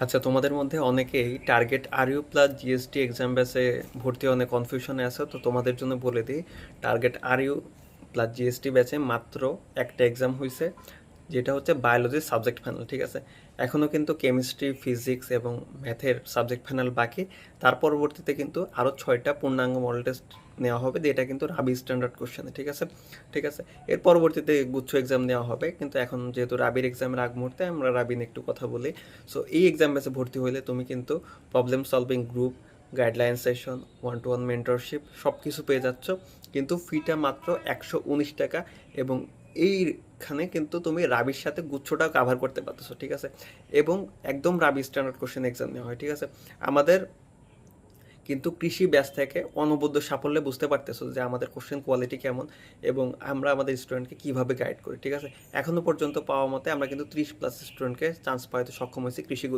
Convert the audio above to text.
আচ্ছা তোমাদের মধ্যে অনেকেই target RU plus GST exam ব্যাসে ভর্তি অনেক কনফিউশনে আছে, তো তোমাদের জন্য বলে দিই টার্গেট আরইউ প্লাস জিএসটি ব্যাচে মাত্র একটা এক্সাম হয়েছে যেটা হচ্ছে বায়োলজির সাবজেক্ট ফাইনাল ঠিক আছে? এখনও কিন্তু কেমিস্ট্রি ফিজিক্স এবং ম্যাথের সাবজেক্ট ফাইনাল বাকি। তার পরবর্তীতে কিন্তু আরও ছয়টা পূর্ণাঙ্গ মডেল টেস্ট নেওয়া হবে যেটা কিন্তু রাবি স্ট্যান্ডার্ড কোশ্চেনে ঠিক আছে? ঠিক আছে? এর পরবর্তীতে গুচ্ছ এক্সাম নেওয়া হবে, কিন্তু এখন যেহেতু রাবির এক্সামের আগ মুহূর্তে, আমরা রাবি নিয়ে একটু কথা বলি। সো এই এক্সাম বেসে ভর্তি হলে তুমি কিন্তু problem solving group guideline session one to one mentorship সব কিছু পেয়ে যাচ্ছ। কিন্তু ফিটা মাত্র একশো উনিশ টাকা এবং এইখানে কিন্তু তুমি রাবির সাথে গুচ্ছটাও কাভার করতে পারতেছো, ঠিক আছে? এবং একদম রাবি স্ট্যান্ডার্ড কোশ্চেন এক্সাম নেওয়া হয়, ঠিক আছে? আমাদের কিন্তু কৃষি ব্যাস থেকে অনবদ্য সাফল্যে বুঝতে পারতেছো যে আমাদের কোশ্চেন কোয়ালিটি কেমন এবং আমরা আমাদের স্টুডেন্টকে কীভাবে গাইড করি, ঠিক আছে? এখনও পর্যন্ত পাওয়া মতে আমরা কিন্তু ত্রিশ প্লাস স্টুডেন্টকে চান্স পাইতে সক্ষম হয়েছি কৃষি